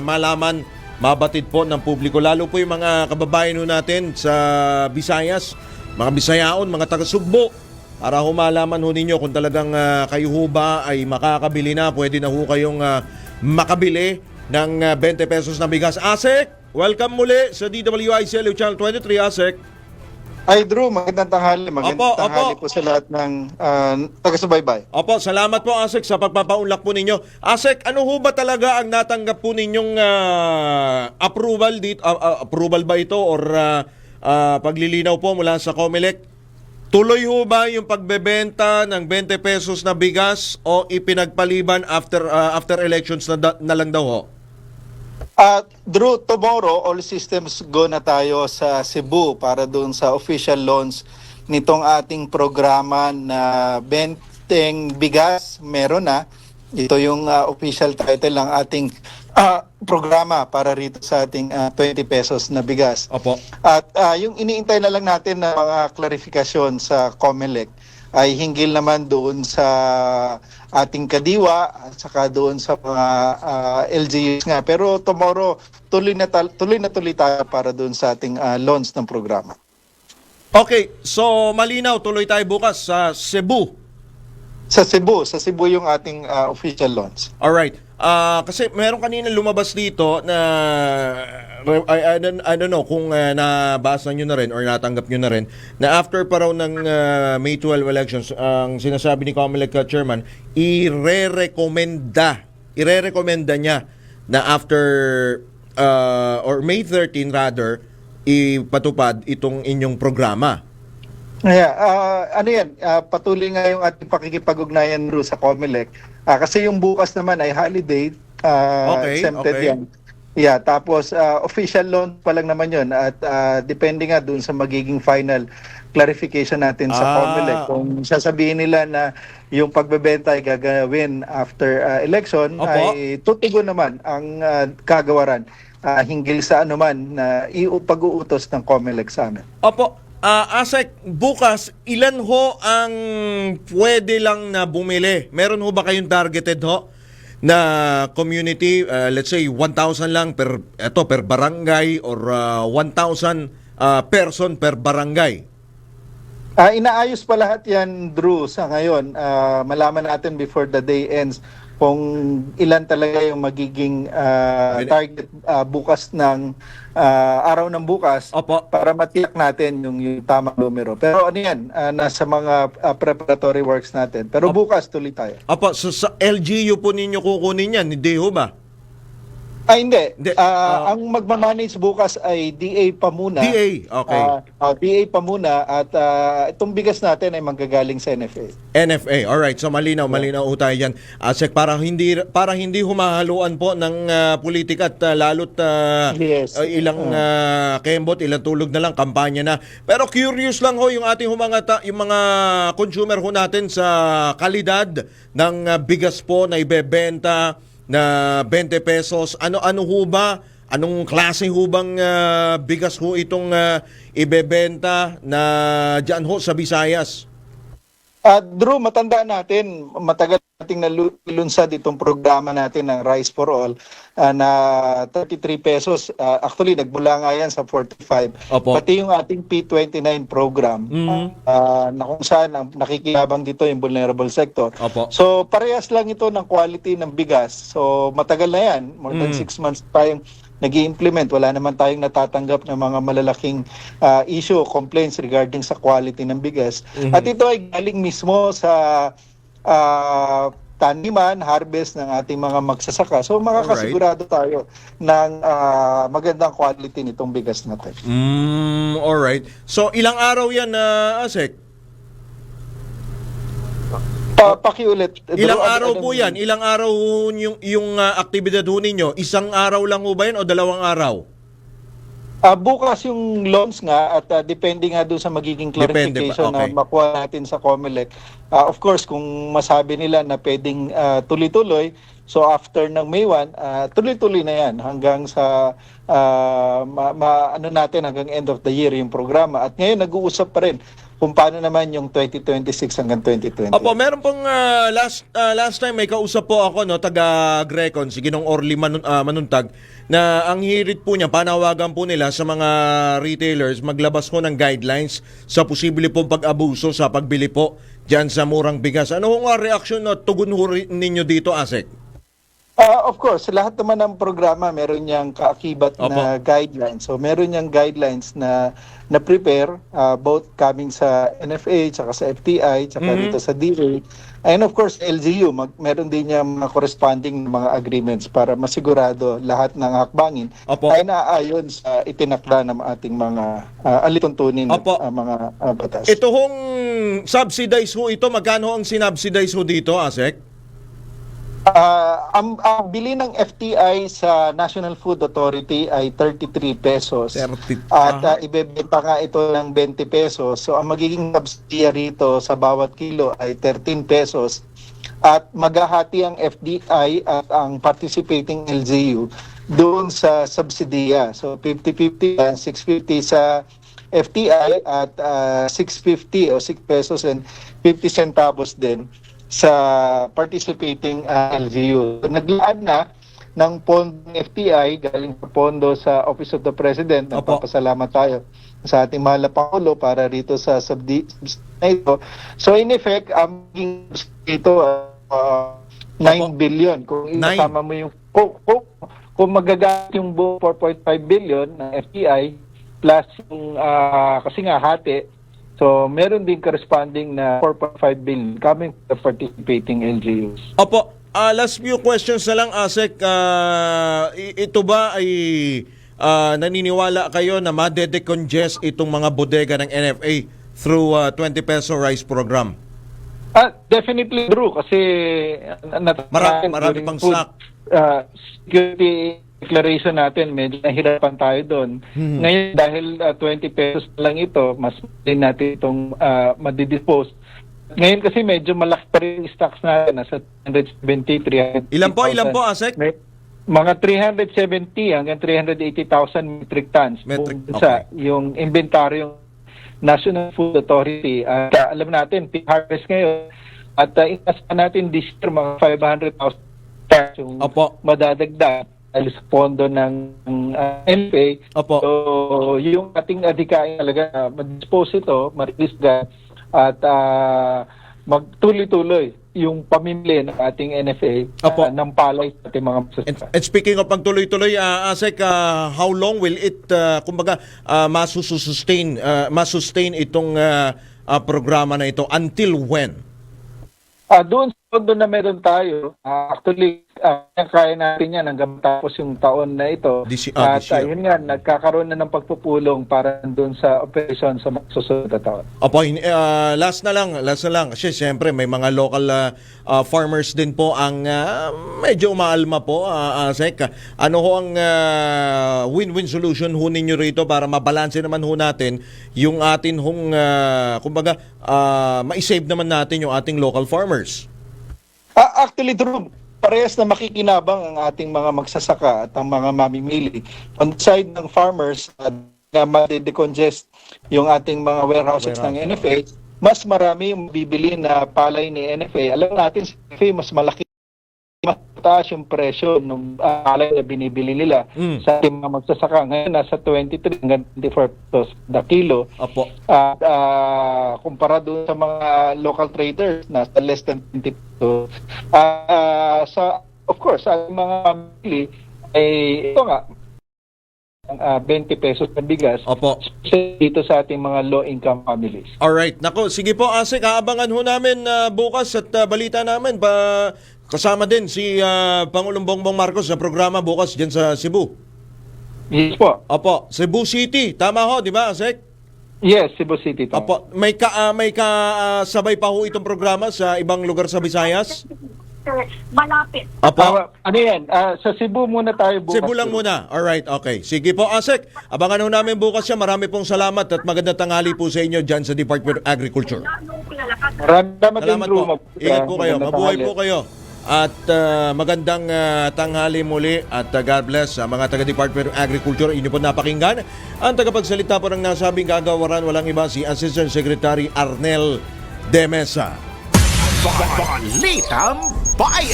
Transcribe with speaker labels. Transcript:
Speaker 1: malaman, mabatid po ng publiko. Lalo po yung mga kababayan natin sa Visayas, mga Bisayaon, mga taga-Sugbo. Para ho malaman ho ninyo kung talagang ah, kayo ho ba ay makakabili na, pwede na ho kayong ah, makabili ng ah, 20 pesos na bigas. Asek, welcome muli sa DWICLU Channel 23, Asek.
Speaker 2: Ay, Drew, magandang tanghali. Magandang
Speaker 1: Opo,
Speaker 2: tanghali
Speaker 1: opo.
Speaker 2: po sa lahat ng uh, taga-subaybay.
Speaker 1: Opo, salamat po Asek sa pagpapaunlak po ninyo. Asek, ano ho ba talaga ang natanggap po ninyong ah, approval dito? ah, ah, approval ba ito or ah, ah, paglilinaw po mula sa Comelec? Tuloy ho ba yung pagbebenta ng 20 pesos na bigas o ipinagpaliban after ah, after elections na, na lang daw ho?
Speaker 2: At Drew, tomorrow, all systems go na tayo sa Cebu para doon sa official launch nitong ating programa na Benteng Bigas. Meron na. Ito yung uh, official title ng ating uh, programa para rito sa ating uh, 20 pesos na bigas.
Speaker 1: Opo.
Speaker 2: At ah, yung iniintay na lang natin na mga klarifikasyon sa COMELEC ay hinggil naman doon sa ating kadiwa at saka doon sa mga ah, LGUs nga. Pero tomorrow, tuloy na, tuloy na tuloy tayo para doon sa ating ah, launch ng programa.
Speaker 1: Okay, so malinaw, tuloy tayo bukas sa Cebu.
Speaker 2: Sa Cebu, sa Cebu yung ating ah, official launch.
Speaker 1: Alright. Ah, kasi meron kanina lumabas dito na I, I, don't, I don't know kung uh, nabasa nyo na rin or natanggap nyo na rin na after pa raw ng ah, May 12 elections, ang sinasabi ni Comelec uh, Chairman, ire-recommenda, ire-recommenda niya na after ah, or May 13 rather, ipatupad itong inyong programa.
Speaker 2: Yeah, ah, ano yan, ah, patuloy nga yung ating pakikipag-ugnayan sa COMELEC. Ah, kasi yung bukas naman ay holiday, ah,
Speaker 1: Okay,
Speaker 2: exempted
Speaker 1: okay.
Speaker 2: yan. Yeah, tapos ah, official loan pa lang naman yun at ah, depende nga dun sa magiging final clarification natin sa
Speaker 1: Ah.
Speaker 2: COMELEC. Kung sasabihin nila na yung pagbebenta ay gagawin after ah, election,
Speaker 1: Opo.
Speaker 2: ay tutugon naman ang ah, kagawaran ah, hinggil sa anuman na iu- pag-uutos ng COMELEC sa amin.
Speaker 1: Opo, ah Asek, bukas, ilan ho ang pwede lang na bumili? Meron ho ba kayong targeted ho na community, ah, let's say 1,000 lang per, eto, per barangay or ah, 1,000 ah, person per barangay?
Speaker 2: Ah, inaayos pa lahat yan, Drew, sa ngayon. Ah, malaman natin before the day ends kung ilan talaga yung magiging
Speaker 1: Pwede.
Speaker 2: target ah, bukas ng ah, araw ng bukas
Speaker 1: Opo.
Speaker 2: para matiyak natin yung, yung tamang numero. Pero ano yan, ah, nasa mga ah, preparatory works natin. Pero bukas tuloy tayo.
Speaker 1: Opo, so sa LGU po ninyo kukunin yan, hindi ho ba?
Speaker 2: Ay, hindi.
Speaker 1: Hindi, ah,
Speaker 2: Ah, ang magmamanage bukas ay DA pa muna.
Speaker 1: DA, okay.
Speaker 2: Ah, ah, DA pa muna at ah, itong bigas natin ay manggagaling sa NFA.
Speaker 1: NFA. All right. So malinaw, malinaw ho tayo diyan. Asek para hindi para hindi humahaluan po ng ah, politika at ah, lalo't ah,
Speaker 2: Yes.
Speaker 1: ah, ilang ah, kembot, ilang tulog na lang kampanya na. Pero curious lang ho yung ating humanga ta- yung mga consumer ho natin sa kalidad ng ah, bigas po na ibebenta na 20 pesos. Ano ano ho ba? Anong klase ho bang ah, bigas ho itong ah, ibebenta na diyan ho sa Visayas?
Speaker 2: At Drew, matandaan natin, matagal nating nalunsad itong programa natin ng Rice for All ah, na 33 pesos. Ah, actually, nagmula nga yan sa 45.
Speaker 1: Opo.
Speaker 2: Pati yung ating P29 program
Speaker 1: Mhm.
Speaker 2: ah, na kung saan ang nakikilabang dito yung vulnerable sector.
Speaker 1: Opo.
Speaker 2: So, parehas lang ito ng quality ng bigas. So, matagal na yan. More than
Speaker 1: Mm.
Speaker 2: six months tayong nag implement Wala naman tayong natatanggap ng mga malalaking ah, issue, complaints regarding sa quality ng bigas.
Speaker 1: Mhm.
Speaker 2: At ito ay galing mismo sa ah, taniman, harvest ng ating mga magsasaka. So, makakasigurado tayo ng ah, magandang quality nitong bigas natin.
Speaker 1: Mm, all right. So ilang araw 'yan na Asek?
Speaker 2: Pa pakiulit.
Speaker 1: Ilang
Speaker 2: Drew,
Speaker 1: araw po 'yan? Ilang araw yung yung ah, aktibidad ho ninyo? Isang araw lang ho ba 'yan o dalawang araw?
Speaker 2: Ah, bukas yung launch nga at ah, depende nga doon sa magiging clarification
Speaker 1: okay.
Speaker 2: na makuha natin sa COMELEC. Ah, of course, kung masabi nila na pwedeng ah, tuloy-tuloy, so after ng May 1, ah, tuloy-tuloy na yan hanggang sa ah, ma, ma- ano natin hanggang end of the year yung programa. At ngayon nag-uusap pa rin kung paano naman yung 2026 hanggang 2020.
Speaker 1: Opo, meron pong ah, last ah, last time may kausap po ako no taga Grecon si Ginong Orly Manun- ah, Manuntag na ang hirit po niya panawagan po nila sa mga retailers maglabas po ng guidelines sa posible pong pag-abuso sa pagbili po diyan sa murang bigas. Ano nga reaksyon no tugon ninyo dito, Asek?
Speaker 2: Ah, of course, lahat naman ng programa meron niyang kaakibat na guidelines. So meron niyang guidelines na na prepare ah, both coming sa NFA tsaka sa FTI tsaka dito sa DA. And of course, LGU, mag, meron din niya mga corresponding mga agreements para masigurado lahat ng hakbangin
Speaker 1: Opo.
Speaker 2: ay naaayon sa itinakda ng ating mga uh, alituntunin
Speaker 1: Opo.
Speaker 2: ah, mga ah, batas.
Speaker 1: Ito hong subsidize ho ito, magkano ang sinubsidize ho dito, Asek?
Speaker 2: Ah, ang, ang bili ng FTI sa National Food Authority ay 33 pesos.
Speaker 1: 30.
Speaker 2: At ah, ibebenta nga ito ng 20 pesos. So ang magiging subsidy rito sa bawat kilo ay 13 pesos. At maghahati ang FDI at ang participating LGU doon sa subsidiya. So 50-50 yan, 650 sa FTI at ah, 650 o 6 pesos and 50 centavos din sa participating ah, LGU. Naglaan na ng pondo ng FTI galing sa pondo sa Office of the President. Nagpapasalamat tayo sa ating mahal na Pangulo para rito sa subdi na ito. So in effect, ang maging ito uh, 9
Speaker 1: Opo.
Speaker 2: billion. Kung isama mo yung kung, kung, kung magagamit yung buong 4.5 billion ng FTI plus yung ah, kasi nga hati So, meron din corresponding na 4.5 billion coming the participating LGUs.
Speaker 1: Opo, ah, last few questions na lang, Asek. I- ito ba ay ah, naniniwala kayo na madedecongest itong mga bodega ng NFA through ah, 20 peso rice program?
Speaker 2: Ah, definitely true kasi uh,
Speaker 1: Mara- marami pang
Speaker 2: food,
Speaker 1: stock.
Speaker 2: uh, security declaration natin, medyo nahirapan tayo doon.
Speaker 1: Hmm.
Speaker 2: Ngayon, dahil uh, 20 pesos lang ito, mas din natin itong uh, madidispose. Ngayon kasi medyo malaki pa rin yung stocks natin, nasa 370, 300.
Speaker 1: Ilan po, ilan po, Asek?
Speaker 2: May, mga 370 hanggang 380,000 metric tons.
Speaker 1: Metric,
Speaker 2: Kung sa
Speaker 1: okay.
Speaker 2: yung inventaryong National Food Authority. At uh, alam natin, peak harvest ngayon. At uh, natin this year mga 500,000 tons yung
Speaker 1: Opo.
Speaker 2: madadagdag dahil sa pondo ng uh, NPA.
Speaker 1: Opo.
Speaker 2: So, yung ating adhikain talaga, uh, mag-dispose ito, ma-release at uh, magtuloy-tuloy yung pamimili ng ating NFA
Speaker 1: Opo.
Speaker 2: uh, ng palay sa ating mga
Speaker 1: And,
Speaker 2: magsasaka.
Speaker 1: and speaking of pagtuloy-tuloy, ah, Asek, ah, how long will it, ah, kumbaga, uh, masusustain, ah, masustain itong ah, ah, programa na ito? Until when?
Speaker 2: Ah, doon sa pondo na meron tayo, ah, actually, ah, kaya natin yan hanggang tapos yung taon na ito.
Speaker 1: This- ah,
Speaker 2: At
Speaker 1: this year.
Speaker 2: ah, yun nga, nagkakaroon na ng pagpupulong para doon sa operation sa mga susunod na taon.
Speaker 1: Opo, ah, last na lang, last na lang. Kasi siyempre may mga local ah, ah, farmers din po ang ah, medyo umaalma po, uh, Sek. Ano ho ang ah, win-win solution ho ninyo rito para mabalanse naman ho natin yung atin hong, ah, kumbaga, ah, ma-save naman natin yung ating local farmers.
Speaker 2: Ah, actually, Drew, parehas na makikinabang ang ating mga magsasaka at ang mga mamimili. On the side ng farmers, at na ma-decongest yung ating mga warehouses ng NFA, mas marami yung bibili na palay ni NFA. Alam natin, sa NFA, mas malaki mataas yung presyo ng palay na binibili nila
Speaker 1: Mm.
Speaker 2: sa ating mga magsasaka. Ngayon, nasa 23 hanggang 24 pesos the kilo.
Speaker 1: Opo.
Speaker 2: At ah, kumpara doon sa mga local traders na sa less than 20 pesos. Ah, sa of course, sa mga pamili ay ito nga ang ah, 20 pesos na bigas
Speaker 1: Opo.
Speaker 2: dito sa ating mga low income families.
Speaker 1: Alright. Nako, sige po, Asik, aabangan ho namin ah, bukas at ah, balita namin pa kasama din si ah, Pangulong Bongbong Marcos sa programa bukas diyan sa Cebu.
Speaker 2: Yes po.
Speaker 1: Opo, Cebu City. Tama ho, di ba, Asik?
Speaker 2: Yes, Cebu City. to.
Speaker 1: Opo, may ka ah, may ka ah, sabay pa ho itong programa sa ibang lugar sa Visayas?
Speaker 3: Malapit.
Speaker 1: Opo.
Speaker 2: Ah, ano yan? Ah, sa Cebu muna tayo bukas.
Speaker 1: Cebu lang muna. Alright, okay. Sige po, Asik. Abangan ho namin bukas siya. Marami pong salamat at magandang tanghali po sa inyo dyan sa Department of Agriculture.
Speaker 2: Maraming salamat din,
Speaker 1: Salamat
Speaker 2: Drew.
Speaker 1: po.
Speaker 2: Mag-
Speaker 1: Ingat po kayo.
Speaker 2: magandang
Speaker 1: Mabuhay
Speaker 2: tanghali.
Speaker 1: po kayo. At ah, magandang ah, tanghali muli at ah, God bless sa mga taga-Department of Agriculture. Inyo po napakinggan. Ang tagapagsalita po ng nasabing gagawaran walang iba si Assistant Secretary Arnel De Mesa.
Speaker 4: Balitang Bayan!